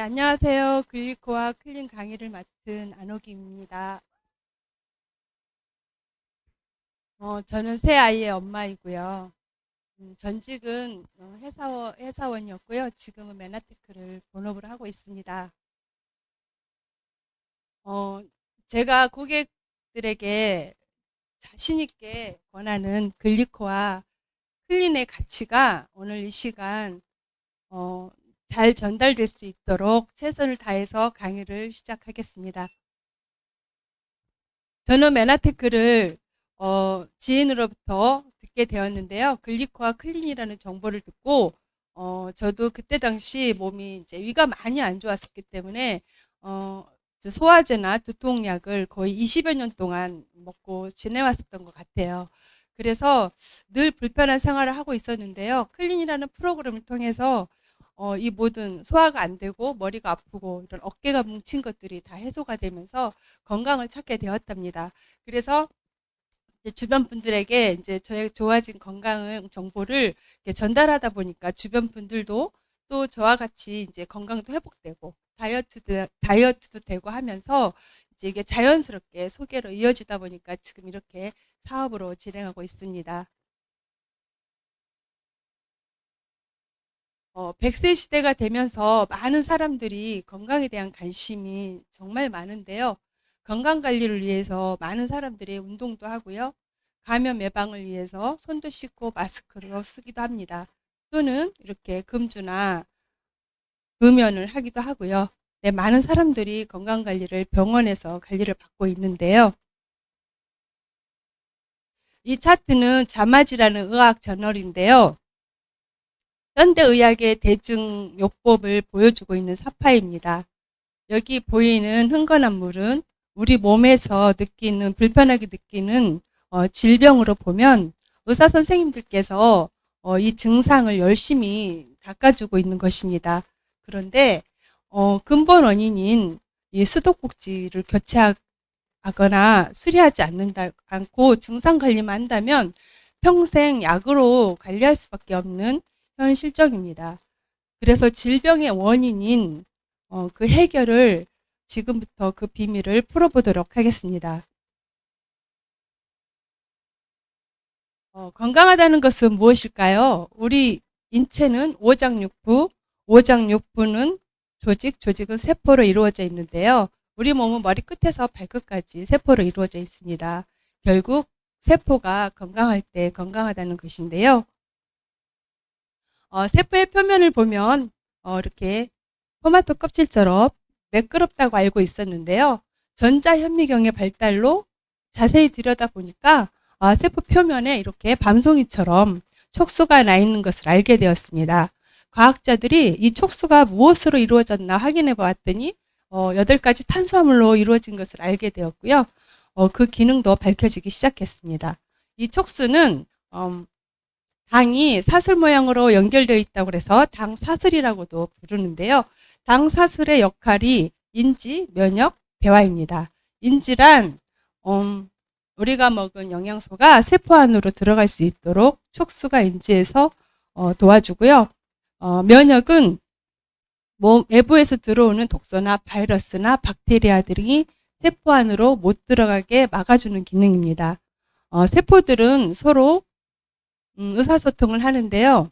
안녕하세요. 글리코와 클린 강의를 맡은 안옥입니다. 어, 저는 새 아이의 엄마이고요. 음, 전직은 어, 회사원, 회사원이었고요. 지금은 메나테크를 본업으로 하고 있습니다. 어, 제가 고객들에게 자신있게 권하는 글리코와 클린의 가치가 오늘 이 시간 어, 잘 전달될 수 있도록 최선을 다해서 강의를 시작하겠습니다. 저는 메나테크를 어, 지인으로부터 듣게 되었는데요. 글리코와 클린이라는 정보를 듣고 어, 저도 그때 당시 몸이 이제 위가 많이 안 좋았었기 때문에 어, 저 소화제나 두통약을 거의 20여 년 동안 먹고 지내왔었던 것 같아요. 그래서 늘 불편한 생활을 하고 있었는데요. 클린이라는 프로그램을 통해서 어, 이 모든 소화가 안 되고 머리가 아프고 이런 어깨가 뭉친 것들이 다 해소가 되면서 건강을 찾게 되었답니다. 그래서 이제 주변 분들에게 이제 저의 좋아진 건강 정보를 전달하다 보니까 주변 분들도 또 저와 같이 이제 건강도 회복되고 다이어트도 다이어트도 되고 하면서 이제 이게 자연스럽게 소개로 이어지다 보니까 지금 이렇게 사업으로 진행하고 있습니다. 어, 100세 시대가 되면서 많은 사람들이 건강에 대한 관심이 정말 많은데요. 건강 관리를 위해서 많은 사람들이 운동도 하고요. 감염 예방을 위해서 손도 씻고 마스크를 쓰기도 합니다. 또는 이렇게 금주나 금연을 하기도 하고요. 네, 많은 사람들이 건강 관리를 병원에서 관리를 받고 있는데요. 이 차트는 자마지라는 의학 저널인데요. 현대의학의 대증요법을 보여주고 있는 사파입니다. 여기 보이는 흥건한 물은 우리 몸에서 느끼는 불편하게 느끼는 어, 질병으로 보면 의사 선생님들께서 어, 이 증상을 열심히 닦아주고 있는 것입니다. 그런데 어, 근본 원인인 이 수도꼭지를 교체하거나 수리하지 않는다 않고 증상 관리만 한다면 평생 약으로 관리할 수밖에 없는 현 실정입니다. 그래서 질병의 원인인 어, 그 해결을 지금부터 그 비밀을 풀어보도록 하겠습니다. 어, 건강하다는 것은 무엇일까요? 우리 인체는 오장육부, 오장육부는 조직, 조직은 세포로 이루어져 있는데요. 우리 몸은 머리 끝에서 발끝까지 세포로 이루어져 있습니다. 결국 세포가 건강할 때 건강하다는 것인데요. 어, 세포의 표면을 보면 어, 이렇게 토마토 껍질처럼 매끄럽다고 알고 있었는데요. 전자현미경의 발달로 자세히 들여다보니까 아, 세포 표면에 이렇게 밤송이처럼 촉수가 나 있는 것을 알게 되었습니다. 과학자들이 이 촉수가 무엇으로 이루어졌나 확인해 보았더니 어, 8가지 탄수화물로 이루어진 것을 알게 되었고요. 어, 그 기능도 밝혀지기 시작했습니다. 이 촉수는 음, 당이 사슬 모양으로 연결되어 있다고 해서 당 사슬이라고도 부르는데요. 당 사슬의 역할이 인지, 면역, 배화입니다. 인지란 음, 우리가 먹은 영양소가 세포 안으로 들어갈 수 있도록 촉수가 인지해서 어, 도와주고요. 어, 면역은 몸 외부에서 들어오는 독소나 바이러스나 박테리아들이 세포 안으로 못 들어가게 막아주는 기능입니다. 어, 세포들은 서로 음, 의사소통을 하는데요.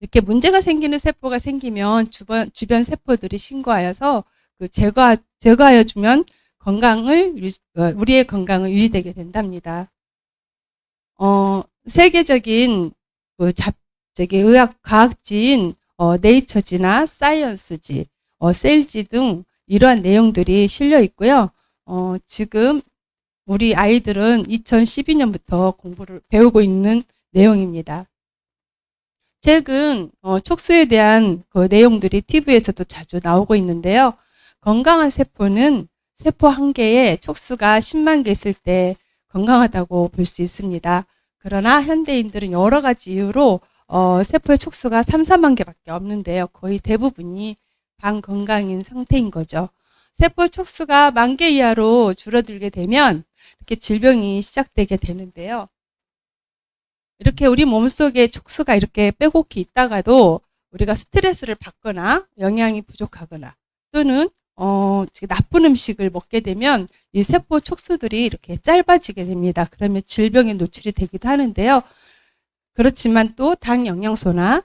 이렇게 문제가 생기는 세포가 생기면 주변, 주변 세포들이 신고하여서 그 제거, 제거하여 주면 건강을, 어, 우리의 건강을 유지되게 된답니다. 어, 세계적인 그 잡, 저기 의학 과학지인 어, 네이처지나 사이언스지, 어, 셀지 등 이러한 내용들이 실려 있고요. 어, 지금 우리 아이들은 2012년부터 공부를 배우고 있는 내용입니다. 최근 어, 촉수에 대한 그 내용들이 TV에서도 자주 나오고 있는데요. 건강한 세포는 세포 한 개에 촉수가 10만 개 있을 때 건강하다고 볼 수 있습니다. 그러나 현대인들은 여러 가지 이유로 어, 세포의 촉수가 3, 4만 개밖에 없는데요. 거의 대부분이 반건강인 상태인 거죠. 세포 촉수가 만 개 이하로 줄어들게 되면 이렇게 질병이 시작되게 되는데요. 이렇게 우리 몸속에 촉수가 이렇게 빼곡히 있다가도 우리가 스트레스를 받거나 영양이 부족하거나 또는 어, 나쁜 음식을 먹게 되면 이 세포 촉수들이 이렇게 짧아지게 됩니다. 그러면 질병에 노출이 되기도 하는데요. 그렇지만 또 당 영양소나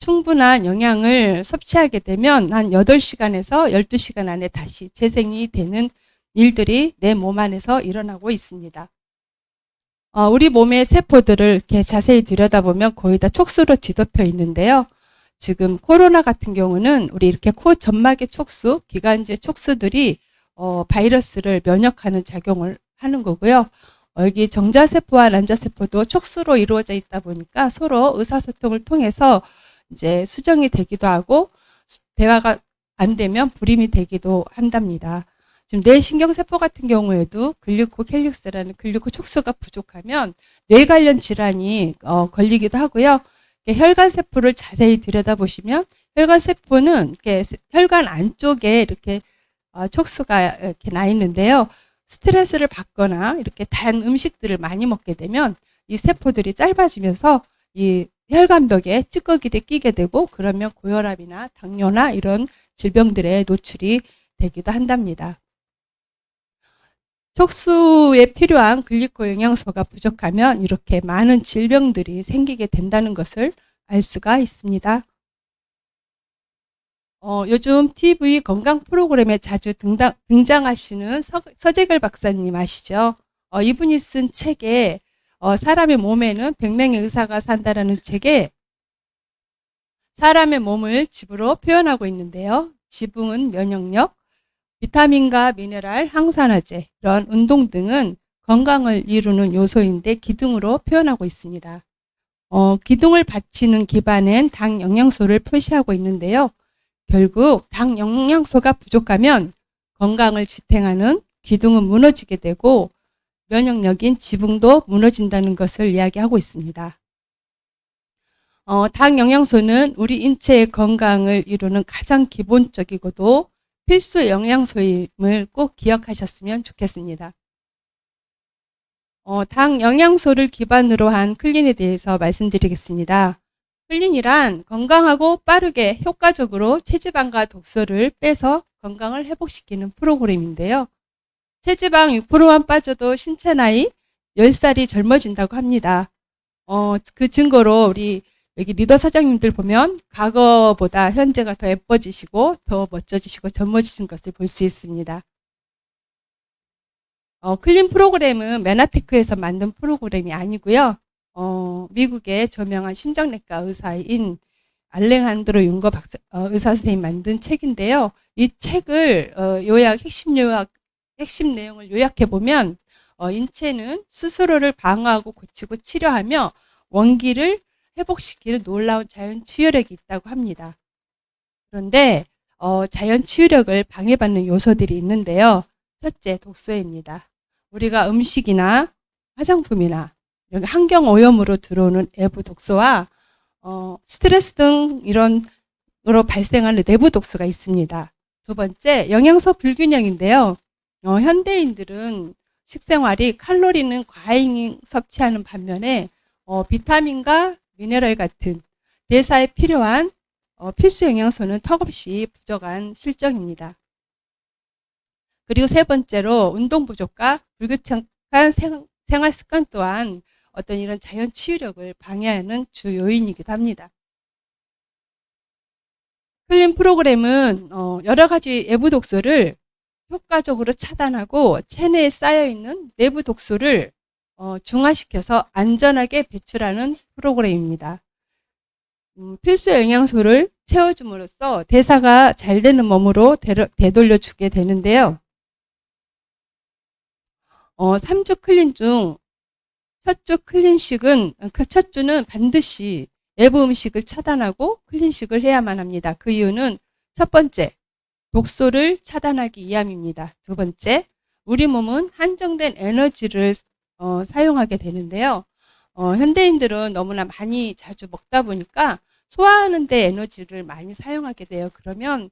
충분한 영양을 섭취하게 되면 한 8시간에서 12시간 안에 다시 재생이 되는 일들이 내 몸 안에서 일어나고 있습니다. 어, 우리 몸의 세포들을 이렇게 자세히 들여다보면 거의 다 촉수로 뒤덮여 있는데요. 지금 코로나 같은 경우는 우리 이렇게 코 점막의 촉수, 기관지 촉수들이 어, 바이러스를 면역하는 작용을 하는 거고요. 어, 여기 정자세포와 난자세포도 촉수로 이루어져 있다 보니까 서로 의사소통을 통해서 이제 수정이 되기도 하고 수- 대화가 안 되면 불임이 되기도 한답니다. 지금 뇌신경세포 같은 경우에도 글루코켈릭스라는 글루코 촉수가 부족하면 뇌 관련 질환이 어, 걸리기도 하고요. 이렇게 혈관 세포를 자세히 들여다보시면 혈관 세포는 이렇게 세- 혈관 안쪽에 이렇게 어, 촉수가 이렇게 나 있는데요. 스트레스를 받거나 이렇게 단 음식들을 많이 먹게 되면 이 세포들이 짧아지면서 이 혈관벽에 찌꺼기들이 끼게 되고 그러면 고혈압이나 당뇨나 이런 질병들에 노출이 되기도 한답니다. 촉수에 필요한 글리코 영양소가 부족하면 이렇게 많은 질병들이 생기게 된다는 것을 알 수가 있습니다. 어, 요즘 TV 건강 프로그램에 자주 등장, 등장하시는 서, 서재글 박사님 아시죠? 어, 이분이 쓴 책에 어, 사람의 몸에는 100명의 의사가 산다라는 책에 사람의 몸을 집으로 표현하고 있는데요. 지붕은 면역력, 비타민과 미네랄, 항산화제, 이런 운동 등은 건강을 이루는 요소인데 기둥으로 표현하고 있습니다. 어, 기둥을 받치는 기반엔 당 영양소를 표시하고 있는데요. 결국 당 영양소가 부족하면 건강을 지탱하는 기둥은 무너지게 되고 면역력인 지붕도 무너진다는 것을 이야기하고 있습니다. 어, 당 영양소는 우리 인체의 건강을 이루는 가장 기본적이고도 필수 영양소임을 꼭 기억하셨으면 좋겠습니다. 어, 당 영양소를 기반으로 한 클린에 대해서 말씀드리겠습니다. 클린이란 건강하고 빠르게 효과적으로 체지방과 독소를 빼서 건강을 회복시키는 프로그램인데요. 체지방 6%만 빠져도 신체 나이 10살이 젊어진다고 합니다. 어, 그 증거로 우리 여기 리더 사장님들 보면 과거보다 현재가 더 예뻐지시고 더 멋져지시고 젊어지신 것을 볼 수 있습니다. 어, 클린 프로그램은 메나테크에서 만든 프로그램이 아니고요. 어, 미국의 저명한 심장내과 의사인 알랭한드로 윤거 박사, 어, 의사 선생님 만든 책인데요. 이 책을 어, 요약 핵심 요약 핵심 내용을 요약해 보면 어, 인체는 스스로를 방어하고 고치고 치료하며 원기를 회복시키는 놀라운 자연 치유력이 있다고 합니다. 그런데 어, 자연 치유력을 방해받는 요소들이 있는데요. 첫째, 독소입니다. 우리가 음식이나 화장품이나 여기 환경 오염으로 들어오는 외부 독소와 어, 스트레스 등 이런 으로 발생하는 내부 독소가 있습니다. 두 번째, 영양소 불균형인데요. 어, 현대인들은 식생활이 칼로리는 과잉 섭취하는 반면에 어, 비타민과 미네랄 같은 대사에 필요한 어, 필수 영양소는 턱없이 부족한 실정입니다. 그리고 세 번째로 운동 부족과 불규칙한 생, 생활 습관 또한 어떤 이런 자연 치유력을 방해하는 주 요인이기도 합니다. 클린 프로그램은 어, 여러 가지 외부 독소를 효과적으로 차단하고 체내에 쌓여 있는 내부 독소를 어, 중화시켜서 안전하게 배출하는 프로그램입니다. 음, 필수 영양소를 채워줌으로써 대사가 잘 되는 몸으로 되려- 되돌려주게 되는데요. 어, 3주 클린 중 첫 주 클린식은 그첫 주는 반드시 외부 음식을 차단하고 클린식을 해야만 합니다. 그 이유는 첫 번째, 독소를 차단하기 위함입니다. 두 번째, 우리 몸은 한정된 에너지를 어, 사용하게 되는데요. 어, 현대인들은 너무나 많이 자주 먹다 보니까 소화하는 데 에너지를 많이 사용하게 돼요. 그러면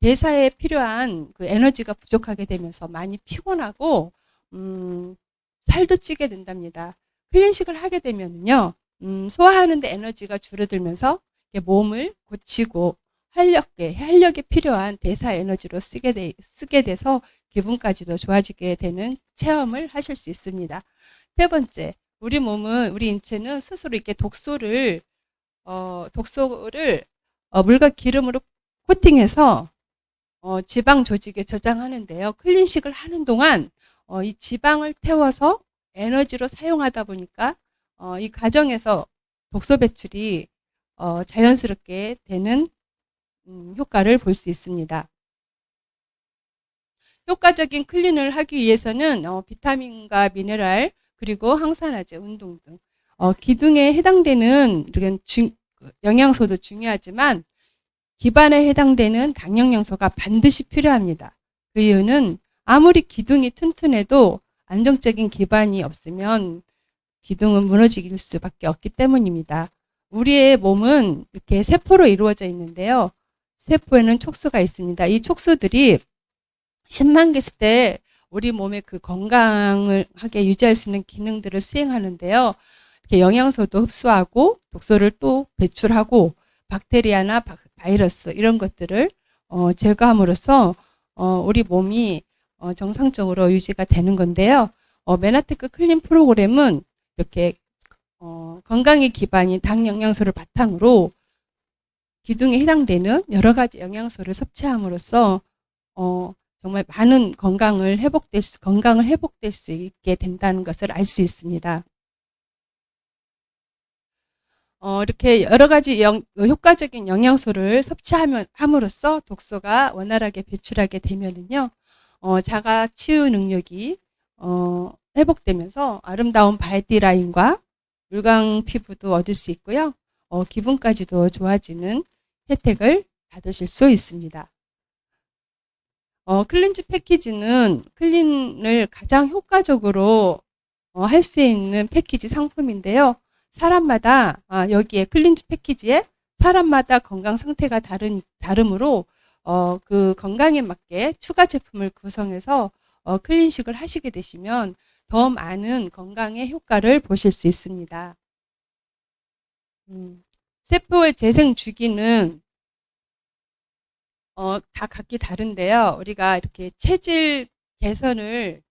대사에 필요한 그 에너지가 부족하게 되면서 많이 피곤하고 음, 살도 찌게 된답니다. 클린식을 하게 되면요. 음, 소화하는데 에너지가 줄어들면서 몸을 고치고 활력에 활력이 필요한 대사 에너지로 쓰게 돼 쓰게 돼서 기분까지도 좋아지게 되는 체험을 하실 수 있습니다. 세 번째, 우리 몸은 우리 인체는 스스로 이렇게 독소를 어, 독소를 어, 물과 기름으로 코팅해서 어, 지방 조직에 저장하는데요. 클린식을 하는 동안 어, 이 지방을 태워서 에너지로 사용하다 보니까 어, 이 과정에서 독소 배출이 어, 자연스럽게 되는 음, 효과를 볼 수 있습니다. 효과적인 클린을 하기 위해서는 어, 비타민과 미네랄 그리고 항산화제, 운동 등 어, 기둥에 해당되는 이런 중- 영양소도 중요하지만 기반에 해당되는 당영양소가 반드시 필요합니다. 그 이유는 아무리 기둥이 튼튼해도 안정적인 기반이 없으면 기둥은 무너질 수밖에 없기 때문입니다. 우리의 몸은 이렇게 세포로 이루어져 있는데요. 세포에는 촉수가 있습니다. 이 촉수들이 10만 개 있을 때 우리 몸의 그 건강을 하게 유지할 수 있는 기능들을 수행하는데요. 이렇게 영양소도 흡수하고 독소를 또 배출하고 박테리아나 바- 바이러스 이런 것들을 어, 제거함으로써 어, 우리 몸이 어, 정상적으로 유지가 되는 건데요. 어, 메나테크 클린 프로그램은 이렇게 어, 건강의 기반인 당 영양소를 바탕으로 기둥에 해당되는 여러 가지 영양소를 섭취함으로써 어, 정말 많은 건강을 회복될 수, 건강을 회복될 수 있게 된다는 것을 알 수 있습니다. 어, 이렇게 여러 가지 영- 효과적인 영양소를 섭취하면 함으로써 독소가 원활하게 배출하게 되면은요, 어, 자가 치유 능력이 어, 회복되면서 아름다운 바디 라인과 물광 피부도 얻을 수 있고요, 어, 기분까지도 좋아지는 혜택을 받으실 수 있습니다. 어, 클렌즈 패키지는 클린을 가장 효과적으로 어, 할 수 있는 패키지 상품인데요. 사람마다 아, 여기에 클린즈 패키지에 사람마다 건강 상태가 다른 다름으로 어, 그 건강에 맞게 추가 제품을 구성해서 어, 클린식을 하시게 되시면 더 많은 건강의 효과를 보실 수 있습니다. 음, 세포의 재생 주기는 어, 다 각기 다른데요. 우리가 이렇게 체질 개선을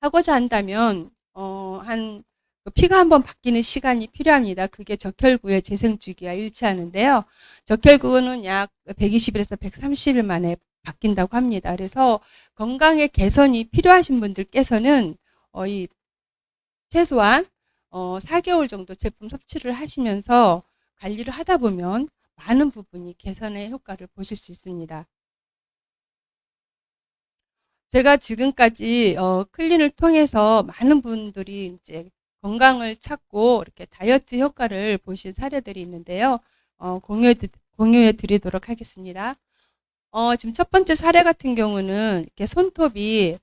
하고자 한다면 어, 한그 피가 한번 바뀌는 시간이 필요합니다. 그게 적혈구의 재생 주기와 일치하는데요. 적혈구는 약 120일에서 130일 만에 바뀐다고 합니다. 그래서 건강의 개선이 필요하신 분들께서는 어, 이 최소한 어, 4개월 정도 제품 섭취를 하시면서 관리를 하다 보면 많은 부분이 개선의 효과를 보실 수 있습니다. 제가 지금까지 어, 클린을 통해서 많은 분들이 이제 건강을 찾고 이렇게 다이어트 효과를 보신 사례들이 있는데요. 어, 공유해, 드- 공유해 드리도록 하겠습니다. 어, 지금 첫 번째 사례 같은 경우는 이렇게 손톱이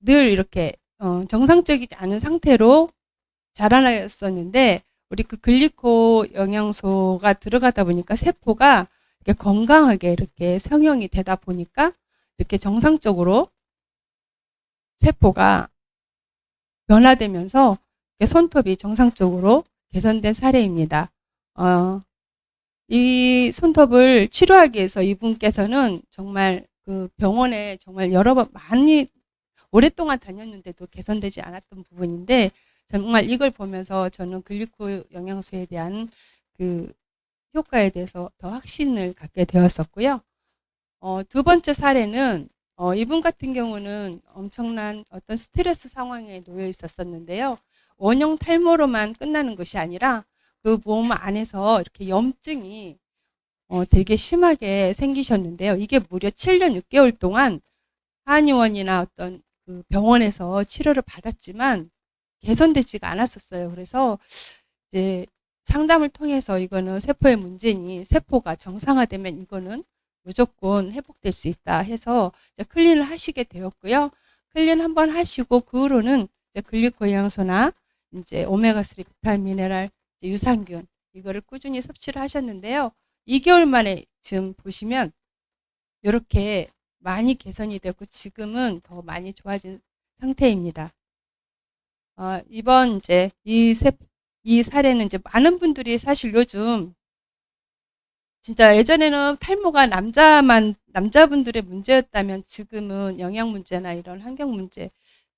늘 이렇게 어, 정상적이지 않은 상태로 자라났었는데 우리 그 글리코 영양소가 들어가다 보니까 세포가 이렇게 건강하게 이렇게 성형이 되다 보니까 이렇게 정상적으로 세포가 변화되면서 이렇게 손톱이 정상적으로 개선된 사례입니다. 어, 이 손톱을 치료하기 위해서 이분께서는 정말 그 병원에 정말 여러 번 많이 오랫동안 다녔는데도 개선되지 않았던 부분인데 정말 이걸 보면서 저는 글리코 영양소에 대한 그 효과에 대해서 더 확신을 갖게 되었었고요. 어, 두 번째 사례는 어, 이분 같은 경우는 엄청난 어떤 스트레스 상황에 놓여 있었었는데요. 원형 탈모로만 끝나는 것이 아니라 그 몸 안에서 이렇게 염증이 어, 되게 심하게 생기셨는데요. 이게 무려 7년 6개월 동안 한의원이나 어떤 그 병원에서 치료를 받았지만 개선되지가 않았었어요. 그래서 이제 상담을 통해서 이거는 세포의 문제니 세포가 정상화되면 이거는 무조건 회복될 수 있다 해서 클린을 하시게 되었고요. 클린 한 번 하시고 그 후로는 이제 글리코 영양소나 이제 오메가3 비타민 미네랄 유산균 이거를 꾸준히 섭취를 하셨는데요. 2개월 만에 지금 보시면 이렇게 많이 개선이 되고 지금은 더 많이 좋아진 상태입니다. 어, 이번 이제 이 세, 이 사례는 이제 많은 분들이 사실 요즘 진짜 예전에는 탈모가 남자만 남자분들의 문제였다면 지금은 영양 문제나 이런 환경 문제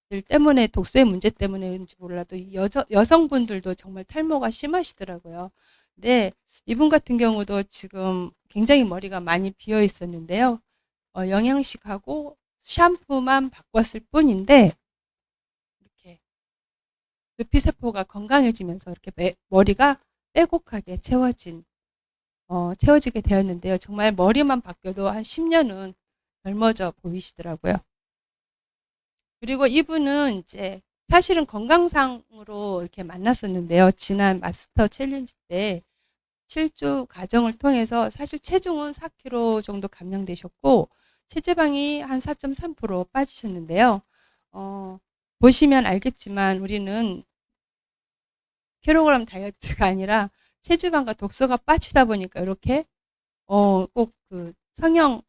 들 때문에 독소의 문제 때문에인지 몰라도 여자, 여성분들도 정말 탈모가 심하시더라고요. 근데 이분 같은 경우도 지금 굉장히 머리가 많이 비어 있었는데요. 어, 영양식하고 샴푸만 바꿨을 뿐인데 두피세포가 건강해지면서 이렇게 매, 머리가 빼곡하게 채워진 어, 채워지게 되었는데요. 정말 머리만 바뀌어도 한 10년은 젊어져 보이시더라고요. 그리고 이분은 이제 사실은 건강상으로 이렇게 만났었는데요. 지난 마스터 챌린지 때 7주 과정을 통해서 사실 체중은 4kg 정도 감량되셨고 체지방이 한 4.3% 빠지셨는데요. 어, 보시면 알겠지만 우리는 킬로그램 다이어트가 아니라 체지방과 독소가 빠지다 보니까 이렇게 어, 꼭 그 성형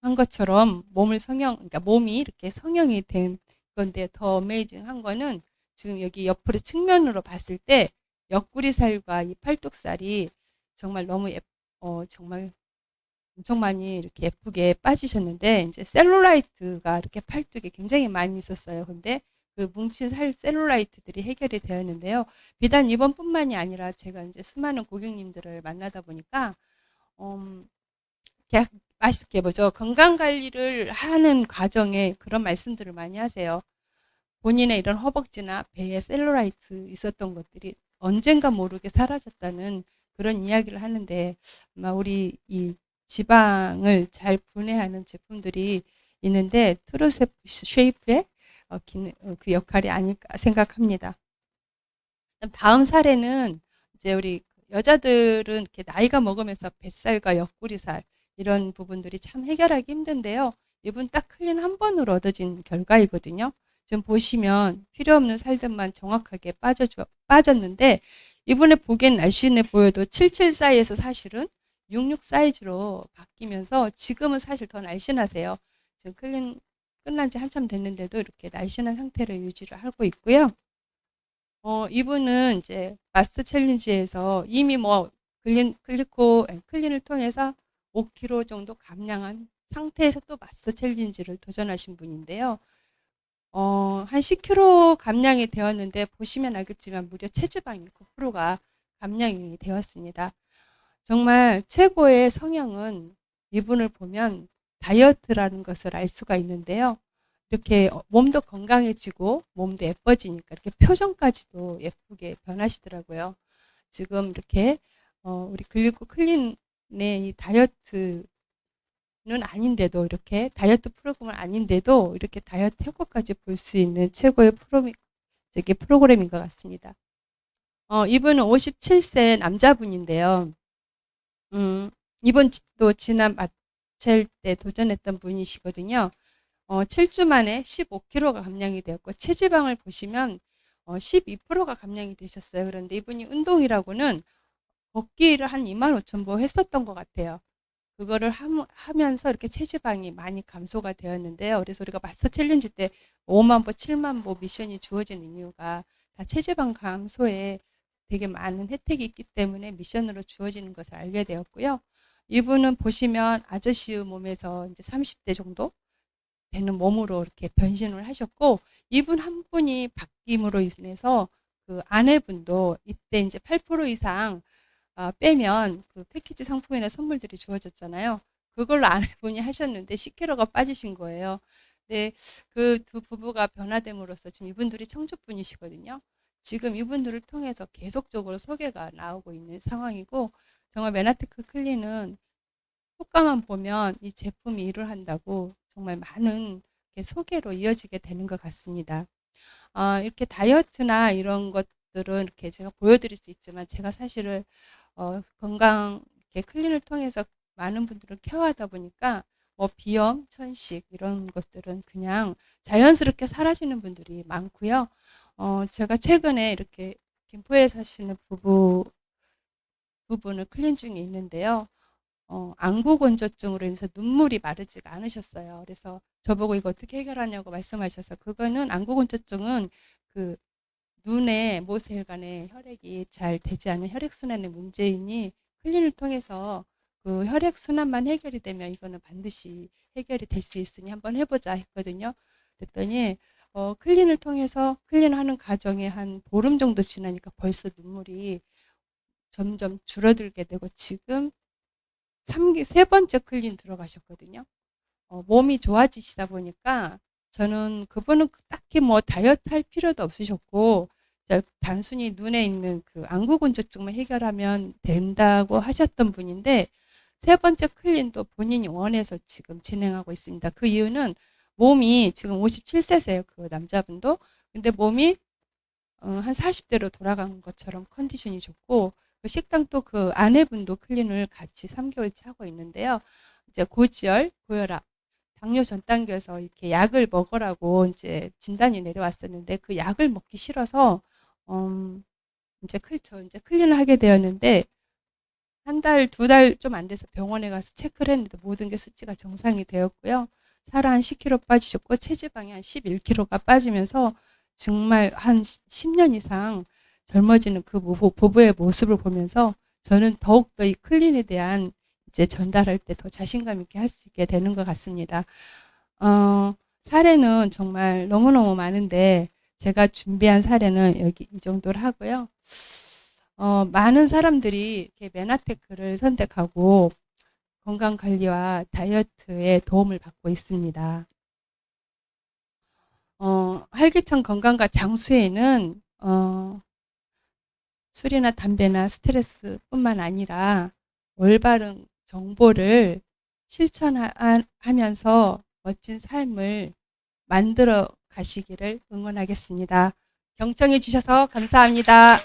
한 것처럼 몸을 성형, 그러니까 몸이 이렇게 성형이 된 건데 더 어메이징한 거는 지금 여기 옆으로 측면으로 봤을 때 옆구리 살과 이 팔뚝살이 정말 너무 예, 어, 정말 엄청 많이 이렇게 예쁘게 빠지셨는데 이제 셀룰라이트가 이렇게 팔뚝에 굉장히 많이 있었어요. 근데 그 뭉친 살 셀룰라이트들이 해결이 되었는데요. 비단 이번뿐만이 아니라 제가 이제 수많은 고객님들을 만나다 보니까 음, 맛있게 보죠. 건강 관리를 하는 과정에 그런 말씀들을 많이 하세요. 본인의 이런 허벅지나 배에 셀룰라이트 있었던 것들이 언젠가 모르게 사라졌다는 그런 이야기를 하는데 아마 우리 이 지방을 잘 분해하는 제품들이 있는데 트루셉 쉐이프의 그 역할이 아닐까 생각합니다. 다음 사례는 이제 우리 여자들은 이렇게 나이가 먹으면서 뱃살과 옆구리살 이런 부분들이 참 해결하기 힘든데요. 이분 딱 클린 한 번으로 얻어진 결과이거든요. 지금 보시면 필요 없는 살들만 정확하게 빠져 빠졌는데 이분의 보기엔 날씬해 보여도 77 사이에서 사실은 66 사이즈로 바뀌면서 지금은 사실 더 날씬하세요. 지금 클린 끝난 지 한참 됐는데도 이렇게 날씬한 상태를 유지를 하고 있고요. 어, 이분은 이제 마스터 챌린지에서 이미 뭐 클린, 클리코, 클린을 통해서 5kg 정도 감량한 상태에서 또 마스터 챌린지를 도전하신 분인데요. 어, 한 10kg 감량이 되었는데 보시면 알겠지만 무려 체지방이 9%가 감량이 되었습니다. 정말 최고의 성향은 이분을 보면 다이어트라는 것을 알 수가 있는데요. 이렇게 몸도 건강해지고 몸도 예뻐지니까 이렇게 표정까지도 예쁘게 변하시더라고요. 지금 이렇게 어, 우리 글리코 클린의 이 다이어트 는 아닌데도 이렇게 다이어트 프로그램은 아닌데도 이렇게 다이어트 효과까지 볼 수 있는 최고의 프로, 저기 프로그램인 것 같습니다. 어, 이분은 57세 남자분인데요. 음, 이분도 지난 마첼 때 도전했던 분이시거든요. 어, 7주 만에 15kg가 감량이 되었고 체지방을 보시면 어, 12%가 감량이 되셨어요. 그런데 이분이 운동이라고는 걷기를 한 2만 5천 보 했었던 것 같아요. 그거를 하면서 이렇게 체지방이 많이 감소가 되었는데요. 그래서 우리가 마스터 챌린지 때 5만 보, 7만 보 미션이 주어지는 이유가 다 체지방 감소에 되게 많은 혜택이 있기 때문에 미션으로 주어지는 것을 알게 되었고요. 이분은 보시면 아저씨의 몸에서 이제 30대 정도 되는 몸으로 이렇게 변신을 하셨고 이분 한 분이 바뀜으로 인해서 그 아내분도 이때 이제 8% 이상 어, 빼면 그 패키지 상품이나 선물들이 주어졌잖아요. 그걸로 아내분이 하셨는데 10kg가 빠지신 거예요. 네, 그두 부부가 변화됨으로써 지금 이분들이 청주분이시거든요. 지금 이분들을 통해서 계속적으로 소개가 나오고 있는 상황이고 정말 메나테크 클린은 효과만 보면 이 제품이 일을 한다고 정말 많은 소개로 이어지게 되는 것 같습니다. 어, 이렇게 다이어트나 이런 것들은 이렇게 제가 보여드릴 수 있지만 제가 사실을 어, 건강 클린을 통해서 많은 분들을 케어하다 보니까 뭐 비염, 천식 이런 것들은 그냥 자연스럽게 사라지는 분들이 많고요. 어, 제가 최근에 이렇게 김포에 사시는 부부 두 분을 클린 중에 있는데요. 어, 안구 건조증으로 인해서 눈물이 마르지가 않으셨어요. 그래서 저보고 이거 어떻게 해결하냐고 말씀하셔서 그거는 안구 건조증은 그 눈에 모세혈관에 혈액이 잘 되지 않은 혈액순환의 문제이니 클린을 통해서 그 혈액순환만 해결이 되면 이거는 반드시 해결이 될 수 있으니 한번 해보자 했거든요. 그랬더니 어, 클린을 통해서 클린하는 과정에 한 보름 정도 지나니까 벌써 눈물이 점점 줄어들게 되고 지금 3기, 세 번째 클린 들어가셨거든요. 어, 몸이 좋아지시다 보니까 저는 그분은 딱히 뭐 다이어트 할 필요도 없으셨고 자, 단순히 눈에 있는 그 안구건조증만 해결하면 된다고 하셨던 분인데 세 번째 클린도 본인이 원해서 지금 진행하고 있습니다. 그 이유는 몸이 지금 57세세요. 그 남자분도. 근데 몸이 어, 한 40대로 돌아간 것처럼 컨디션이 좋고 그 식당도 그 아내분도 클린을 같이 3개월째 하고 있는데요. 이제 고지혈, 고혈압, 당뇨 전 단계에서 이렇게 약을 먹으라고 이제 진단이 내려왔었는데 그 약을 먹기 싫어서 음, 이제 클, 저 이제 클린을 하게 되었는데 한 달, 두 달 좀 안 돼서 병원에 가서 체크를 했는데 모든 게 수치가 정상이 되었고요. 살한 10kg 빠지셨고 체지방이 한 11kg가 빠지면서 정말 한 10년 이상 젊어지는 그 부부, 부부의 모습을 보면서 저는 더욱더 이 클린에 대한 이제 전달할 때 더 자신감 있게 할 수 있게 되는 것 같습니다. 어, 사례는 정말 너무너무 많은데 제가 준비한 사례는 여기 이 정도로 하고요. 어, 많은 사람들이 이렇게 메나테크를 선택하고 건강 관리와 다이어트에 도움을 받고 있습니다. 어, 활기찬 건강과 장수에는 어, 술이나 담배나 스트레스뿐만 아니라 올바른 정보를 실천하면서 멋진 삶을 만들어 가시기를 응원하겠습니다. 경청해 주셔서 감사합니다.